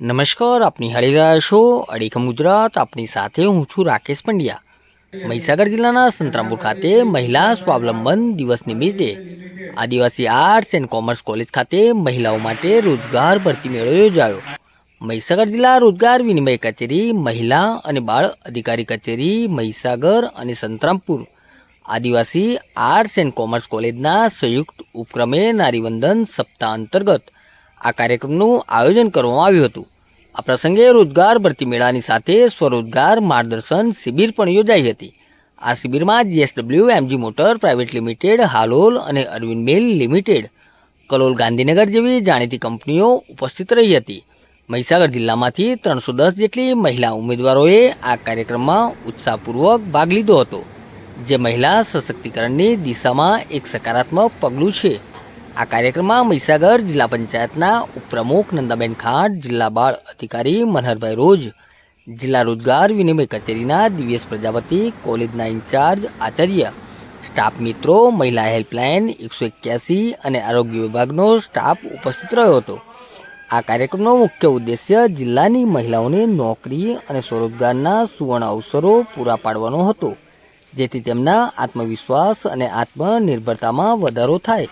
નમસ્કાર, આપની હાલી રહ્યા છો અડીખમ ગુજરાત, આપની સાથે હું છું રાકેશ પંડ્યા. મહીસાગર જિલ્લાના સંતરામપુર ખાતે મહિલા સ્વાવલંબન દિવસ નિમિત્તે Adivasi arts and commerce college ખાતે મહિલાઓ માટે રોજગાર ભરતી મેળો યોજાયો. મહીસાગર જિલ્લા રોજગાર વિનિમય કચેરી, મહિલા અને બાળ અધિકારી કચેરી, મહીસાગર અને સંતરામપુર. આદિવાસી આર્ટ્સ એન્ડ કોમર્સ કોલેજના સંયુક્ત ઉપક્રમે નારીવંદન સપ્તાહ અંતર્ગત આ કાર્યક્રમનું આયોજન કરવામાં આવ્યું હતું. આ પ્રસંગે રોજગાર ભરતી મેળાની સાથે સ્વરોજગાર માર્ગદર્શન શિબિર પણ યોજાઈ હતી. આ શિબિરમાં JSW, MG motor, private limited, Halol અને અરવિંદ મિલ લિમિટેડ, કલોલ ગાંધીનગર જેવી જાણીતી કંપનીઓ ઉપસ્થિત રહી હતી. મહીસાગર જિલ્લામાંથી ત્રણસો દસ જેટલી મહિલા ઉમેદવારોએ આ કાર્યક્રમમાં ઉત્સાહપૂર્વક ભાગ લીધો હતો. જે મહિલા સશક્તિકરણની દિશામાં એક સકારાત્મક પગલું છે. આ કાર્યક્રમમાં મહીસાગર જિલ્લા પંચાયતના ઉપપ્રમુખ નંદાબેન ખાંટ જિલ્લા બાળ અધિકારી મનહરભાઈ રોજ, જિલ્લા રોજગાર વિનિમય કચેરીના દિવ્યેશ પ્રજાપતિ, કોલેજના ઇન્ચાર્જ, આચાર્ય, સ્ટાફ મિત્રો, મહિલા હેલ્પલાઇન એકસો એક્યાસી અને આરોગ્ય વિભાગનો સ્ટાફ ઉપસ્થિત રહ્યો હતો. આ કાર્યક્રમનો મુખ્ય ઉદ્દેશ્ય જિલ્લાની મહિલાઓને નોકરી અને સ્વરોજગારના સુવર્ણ અવસરો પૂરા પાડવાનો હતો, જેથી તેમના આત્મવિશ્વાસ અને આત્મનિર્ભરતામાં વધારો થાય.